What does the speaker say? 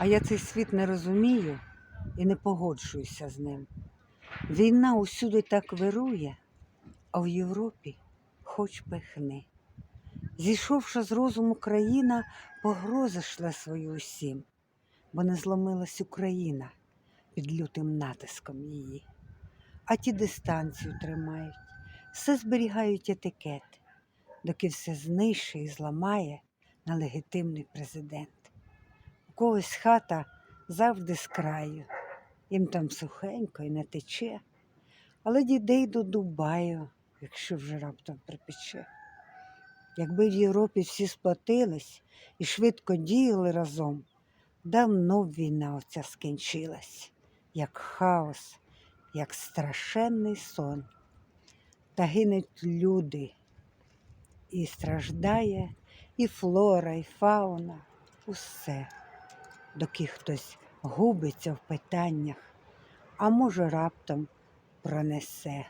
А я цей світ не розумію і не погоджуюся з ним. Війна усюди так вирує, а в Європі хоч пихни. Зійшовши з розуму країна, погрози шле свої усім, бо не зломилась Україна під лютим натиском її. А ті дистанцію тримають, все зберігають етикет, доки все знищить і зламає нелегітимний президент. Когось хата завжди з краю, їм там сухенько і не тече, але дідей до Дубаю, якщо вже раптом припече. Якби в Європі всі сплотились і швидко діяли разом, давно б війна оця скінчилась, як хаос, як страшенний сон. Та гинуть люди, і страждає і флора, і фауна, усе, доки хтось губиться в питаннях, а може раптом пронесе.